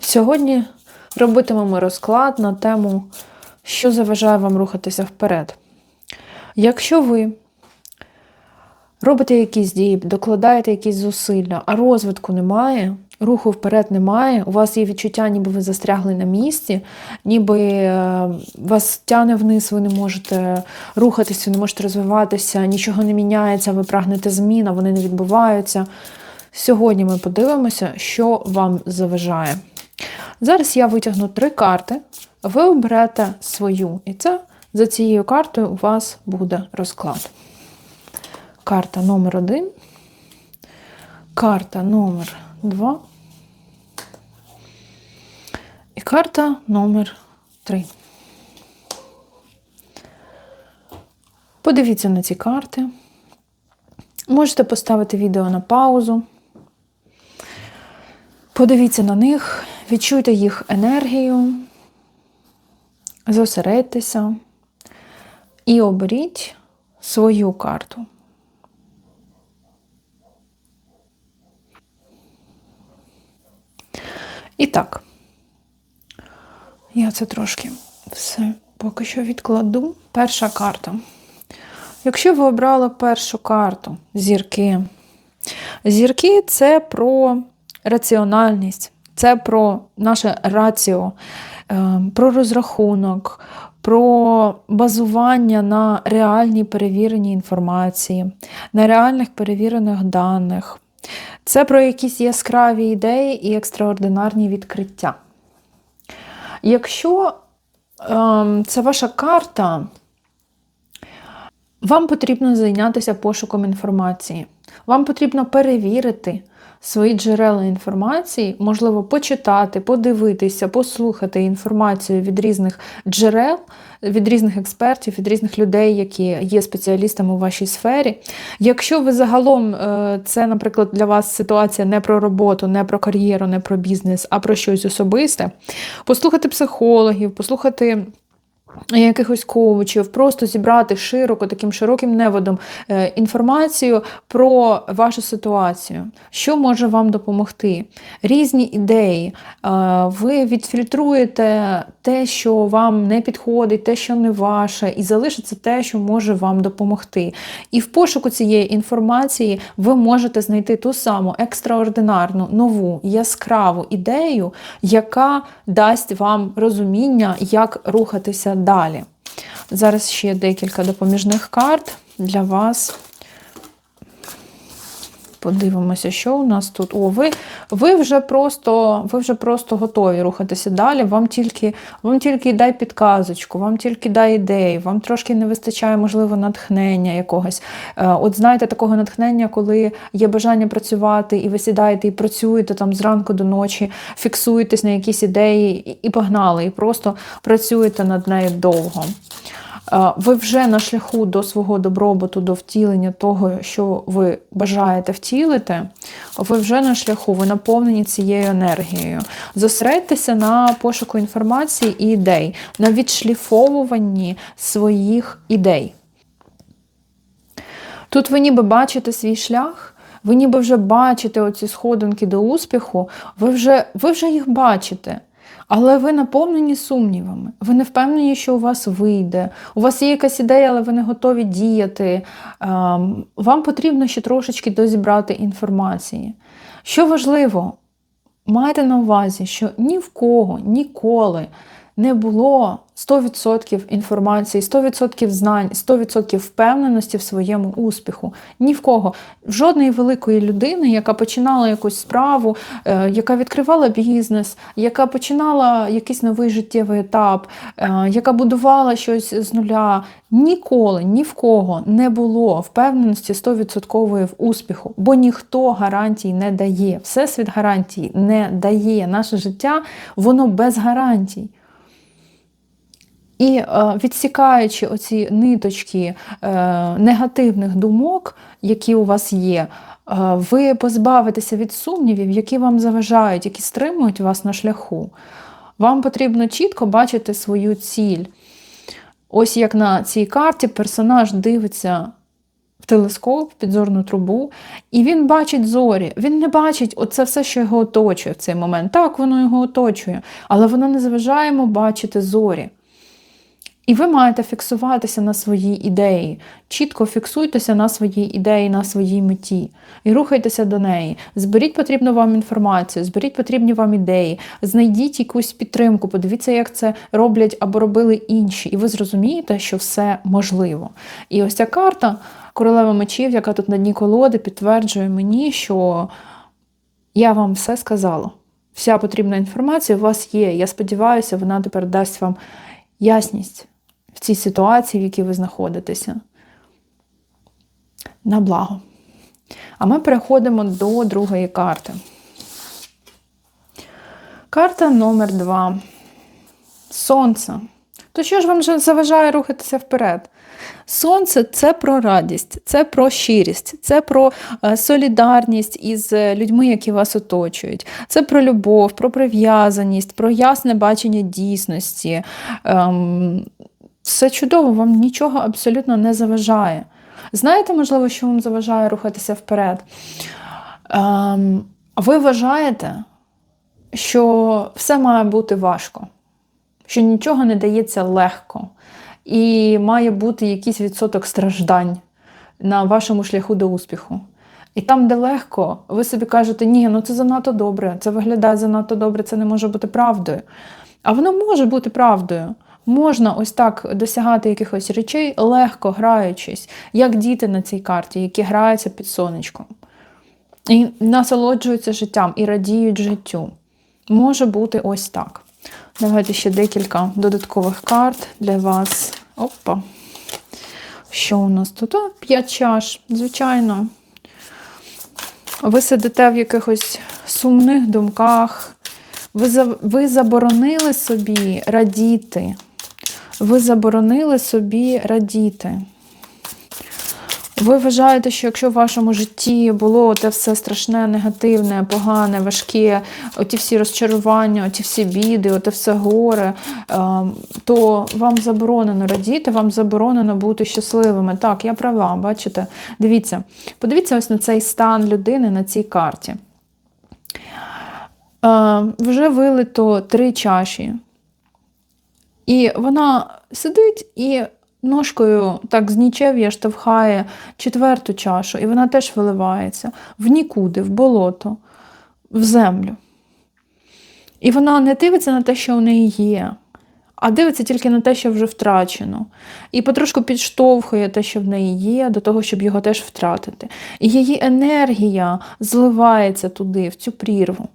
Сьогодні робитимемо розклад на тему, що заважає вам рухатися вперед. Якщо ви робите якісь дії, докладаєте якісь зусилля, а розвитку немає, руху вперед немає, у вас є відчуття, ніби ви застрягли на місці, ніби е, вас тяне вниз, ви не можете рухатися, не можете розвиватися, нічого не міняється, ви прагнете змін, а вони не відбуваються. Сьогодні ми подивимося, що вам заважає. Зараз я витягну три карти, ви оберете свою, і це за цією картою у вас буде розклад. Карта номер один, карта номер два і карта номер три. Подивіться на ці карти. Можете поставити відео на паузу. Подивіться на них, відчуйте їх енергію, зосередьтеся і оберіть свою карту. І так, я це трошки все поки що відкладу. Перша карта. Якщо ви обрали першу карту зірки, зірки це про раціональність, це про наше раціо, е, про розрахунок, про базування на реальній перевіреній інформації, на реальних перевірених даних. Це про якісь яскраві ідеї і екстраординарні відкриття. Якщо е, це ваша карта, вам потрібно зайнятися пошуком інформації. Вам потрібно перевірити свої джерела інформації, можливо, почитати, подивитися, послухати інформацію від різних джерел, від різних експертів, від різних людей, які є спеціалістами у вашій сфері. Якщо ви загалом е, це, наприклад, для вас ситуація не про роботу, не про кар'єру, не про бізнес, а про щось особисте, послухати психологів, послухати. Якихось коучів, просто зібрати широко, таким широким неводом е, інформацію про вашу ситуацію, що може вам допомогти. Різні ідеї. Ви відфільтруєте те, що вам не підходить, те, що не ваше, і залишиться те, що може вам допомогти. І в пошуку цієї інформації ви можете знайти ту саму екстраординарну, нову, яскраву ідею, яка дасть вам розуміння, як рухатися далі. Зараз ще декілька допоміжних карт для вас. Подивимося, що у нас тут. О, ви ви, вже просто ви вже просто готові рухатися далі. Вам тільки вам тільки дай підказочку, вам тільки дай ідеї, вам трошки не вистачає, можливо, натхнення якогось. Е, от знаєте, такого натхнення, коли є бажання працювати, і ви сідаєте і працюєте там зранку до ночі, фіксуєтесь на якісь ідеї і погнали, і просто працюєте над нею довго. Ви вже на шляху до свого добробуту, до втілення того, що ви бажаєте втілити, ви вже на шляху, ви наповнені цією енергією. Зосередьтеся на пошуку інформації і ідей, на відшліфовуванні своїх ідей. Тут ви ніби бачите свій шлях. Ви ніби вже бачите оці сходинки до успіху, ви вже ви вже їх бачите. Але ви наповнені сумнівами. Ви не впевнені, що у вас вийде. У вас є якась ідея, але ви не готові діяти. Ем, вам потрібно ще трошечки дозібрати інформації. Що важливо, майте на увазі, що ні в кого ніколи не було 100% інформації, 100% знань, 100% впевненості в своєму успіху. Ні в кого. Жодної великої людини, яка починала якусь справу, е, яка відкривала бізнес, яка починала якийсь новий життєвий етап, е, яка будувала щось з нуля. Ніколи ні в кого не було впевненості 100% в успіху, бо ніхто гарантій не дає. Всесвіт гарантій не дає. Наше життя, воно без гарантій. І е, відсікаючи оці ниточки е, негативних думок, які у вас є, е, ви позбавитеся від сумнівів, які вам заважають, які стримують вас на шляху. Вам потрібно чітко бачити свою ціль. Ось як на цій карті персонаж дивиться в телескоп, в підзорну трубу, і він бачить зорі. Він не бачить оце все, що його оточує в цей момент. Так, воно його оточує, але воно не заважає йому бачити зорі. І ви маєте фіксуватися на своїй ідеї. Чітко фіксуйтеся на своїй ідеї, на своїй меті. І рухайтеся до неї. Зберіть потрібну вам інформацію, зберіть потрібні вам ідеї, знайдіть якусь підтримку, подивіться, як це роблять або робили інші. І ви зрозумієте, що все можливо. І ось ця карта королева мечів, яка тут на дні колоди, підтверджує мені, що я вам все сказала. Вся потрібна інформація у вас є. Я сподіваюся, вона тепер дасть вам ясність в цій ситуації, в якій ви знаходитеся. На благо. А ми переходимо до другої карти. Карта номер два. Сонце. То що ж вам заважає рухатися вперед? Сонце це про радість, це про щирість, це про е, солідарність із людьми, які вас оточують. Це про любов, про прив'язаність, про ясне бачення дійсності. Ем, все чудово, вам нічого абсолютно не заважає. Знаєте, можливо, що вам заважає рухатися вперед? Ем, ви вважаєте, що все має бути важко, що нічого не дається легко, і має бути якийсь відсоток страждань на вашому шляху до успіху. І там, де легко, ви собі кажете, ні, ну це занадто добре, це виглядає занадто добре, це не може бути правдою. А воно може бути правдою. Можна ось так досягати якихось речей, легко граючись, як діти на цій карті, які граються під сонечком. І насолоджуються життям і радіють життю. Може бути ось так. Давайте ще декілька додаткових карт для вас. Опа. Що у нас тут? О, П'ять чаш, звичайно. Ви сидите в якихось сумних думках. Ви. Заборонили собі радіти. Ви заборонили собі радіти. Ви вважаєте, що якщо в вашому житті було те все страшне, негативне, погане, важке, оті всі розчарування, оті всі біди, оте все горе, ем, то вам заборонено радіти, вам заборонено бути щасливими. Так, я права, бачите? Дивіться, подивіться ось на цей стан людини на цій карті. Ем, вже вилито три чаші. І вона сидить і ножкою так з нічев'я штовхає четверту чашу, і вона теж виливається в нікуди, в болото, в землю. І вона не дивиться на те, що у неї є, а дивиться тільки на те, що вже втрачено. І потрошку підштовхує те, що в неї є, до того, щоб його теж втратити. І її енергія зливається туди, в цю прірву.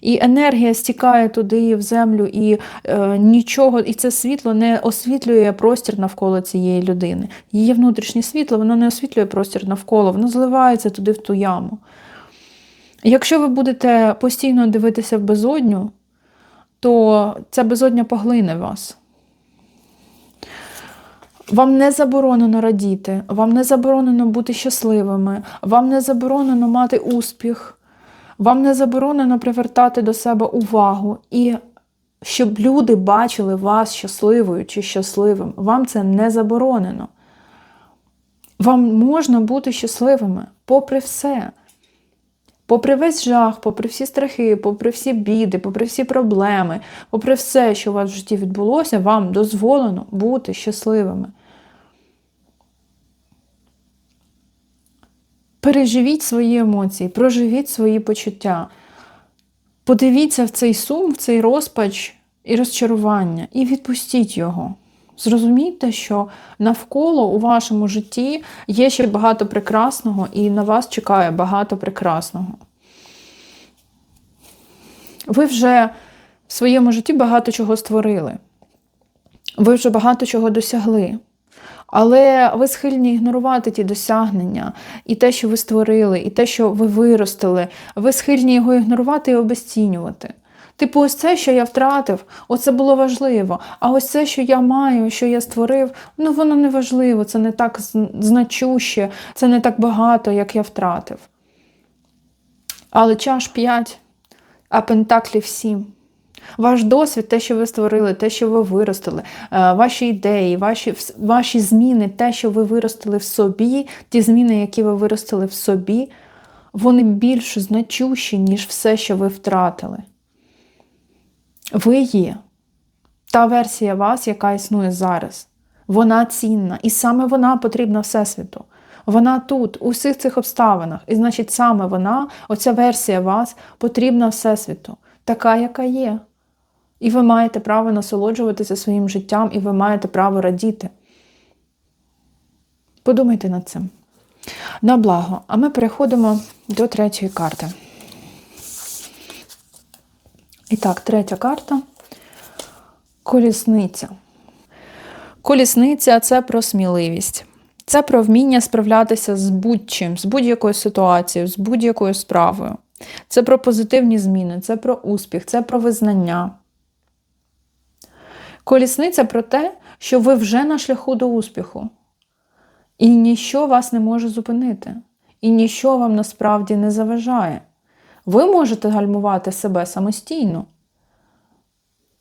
І енергія стікає туди в землю, і е, нічого, і це світло не освітлює простір навколо цієї людини. Її внутрішнє світло воно не освітлює простір навколо, воно зливається туди в ту яму. Якщо ви будете постійно дивитися в безодню, то ця безодня поглине вас. Вам не заборонено радіти, вам не заборонено бути щасливими, вам не заборонено мати успіх. Вам не заборонено привертати до себе увагу і щоб люди бачили вас щасливою чи щасливим. Вам це не заборонено. Вам можна бути щасливими попри все. Попри весь жах, попри всі страхи, попри всі біди, попри всі проблеми, попри все, що у вас в житті відбулося, вам дозволено бути щасливими. Переживіть свої емоції, проживіть свої почуття. Подивіться в цей сум, в цей розпач і розчарування, і відпустіть його. Зрозумійте, що навколо у вашому житті є ще багато прекрасного, і на вас чекає багато прекрасного. Ви вже в своєму житті багато чого створили. Ви вже багато чого досягли. Але ви схильні ігнорувати ті досягнення, і те, що ви створили, і те, що ви виростили, ви схильні його ігнорувати і обесцінювати. Типу, ось це, що я втратив, оце було важливо. А ось це, що я маю, що я створив, ну воно не важливо, це не так значуще, це не так багато, як я втратив. Але чаш 5, а пентаклів 7. Ваш досвід, те, що ви створили, те, що ви виростили, е, ваші ідеї, ваші, ваші зміни, те, що ви виростили в собі, ті зміни, які ви виростили в собі, вони більш значущі, ніж все, що ви втратили. Ви є та версія вас, яка існує зараз. Вона цінна, і саме вона потрібна Всесвіту. Вона тут, у всіх цих обставинах. І значить, саме вона, оця версія вас, потрібна Всесвіту, така, яка є. І ви маєте право насолоджуватися своїм життям, і ви маєте право радіти. Подумайте над цим. На благо. А ми переходимо до третьої карти. І так, третя карта колісниця. Колісниця це про сміливість. Це про вміння справлятися з будь-чим, з будь-якою ситуацією, з будь-якою справою. Це про позитивні зміни, це про успіх, це про визнання. Колісниця про те, що ви вже на шляху до успіху. І ніщо вас не може зупинити. І ніщо вам насправді не заважає. Ви можете гальмувати себе самостійно.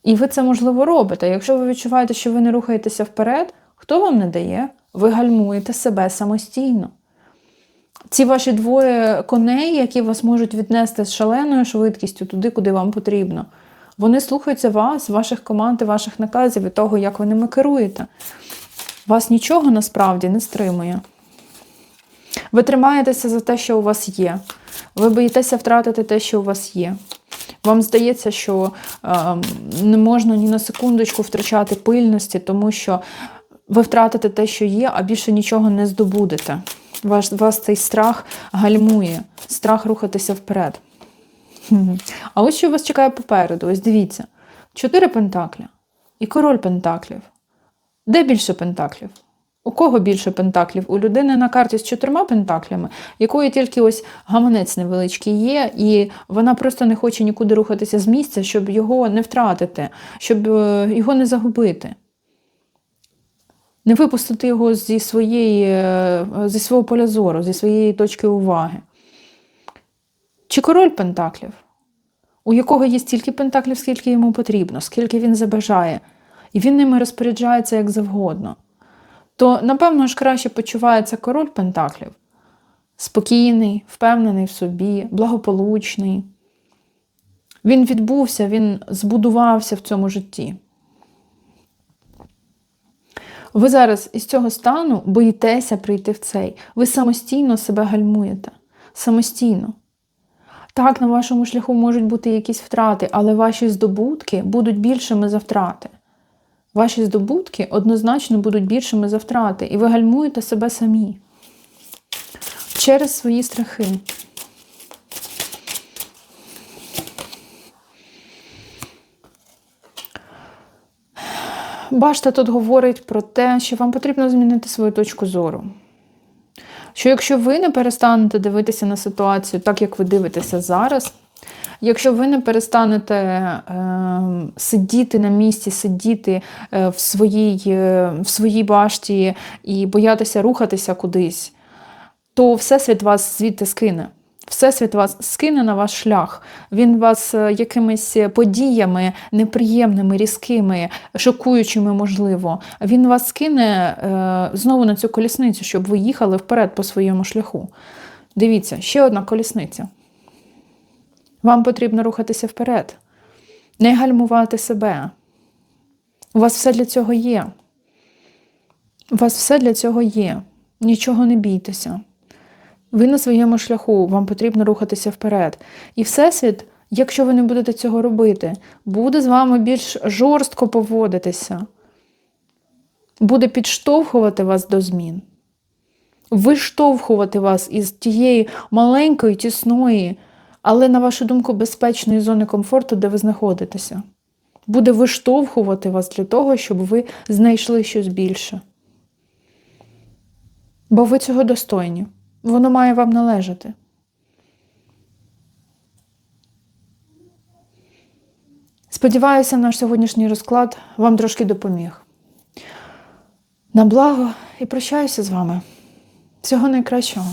І ви це можливо робите. Якщо ви відчуваєте, що ви не рухаєтеся вперед, хто вам не дає? Ви гальмуєте себе самостійно. Ці ваші двоє коней, які вас можуть віднести з шаленою швидкістю туди, куди вам потрібно, вони слухаються вас, ваших команд ваших наказів і того, як ви ними керуєте. Вас нічого насправді не стримує. Ви тримаєтеся за те, що у вас є. Ви боїтеся втратити те, що у вас є. Вам здається, що е, не можна ні на секундочку втрачати пильності, тому що ви втратите те, що є, а більше нічого не здобудете. Ваш, вас цей страх гальмує, страх рухатися вперед. А ось що вас чекає попереду. Ось дивіться: чотири пентакля і король пентаклів. Де більше пентаклів? У кого більше пентаклів? У людини на карті з чотирма пентаклями, якої тільки ось гаманець невеличкий є, і вона просто не хоче нікуди рухатися з місця, щоб його не втратити, щоб е, його не загубити. Не випустити його зі, своєї, е, зі свого поля зору, зі своєї точки уваги. Чи король пентаклів, у якого є стільки пентаклів, скільки йому потрібно, скільки він забажає, і він ними розпоряджається як завгодно то, напевно ж, краще почувається король Пентаклів. Спокійний, впевнений в собі, благополучний. Він відбувся, він збудувався в цьому житті. Ви зараз із цього стану боїтеся прийти в цей. Ви самостійно себе гальмуєте. Самостійно. Так, на вашому шляху можуть бути якісь втрати, але ваші здобутки будуть більшими за втрати. Ваші здобутки однозначно будуть більшими за втрати, і ви гальмуєте себе самі через свої страхи. Башта тут говорить про те, що вам потрібно змінити свою точку зору. Що якщо ви не перестанете дивитися на ситуацію так, як ви дивитеся зараз, Якщо ви не перестанете е, сидіти на місці, сидіти е, в, своїй, е, в своїй башті і боятися рухатися кудись, то все світ вас звідти скине. Всесвіт вас скине на ваш шлях. Він вас е, якимись подіями неприємними, різкими, шокуючими, можливо. Він вас скине е, знову на цю колісницю, щоб ви їхали вперед по своєму шляху. Дивіться, ще одна колісниця. Вам потрібно рухатися вперед, не гальмувати себе. У вас все для цього є. У вас все для цього є. Нічого не бійтеся. Ви на своєму шляху, вам потрібно рухатися вперед. І Всесвіт, якщо ви не будете цього робити, буде з вами більш жорстко поводитися, буде підштовхувати вас до змін, виштовхувати вас із тієї маленької, тісної але, на вашу думку, безпечної зони комфорту, де ви знаходитеся. Буде виштовхувати вас для того, щоб ви знайшли щось більше. Бо ви цього достойні. Воно має вам належати. Сподіваюся, наш сьогоднішній розклад вам трошки допоміг. На благо і прощаюся з вами. Всього найкращого.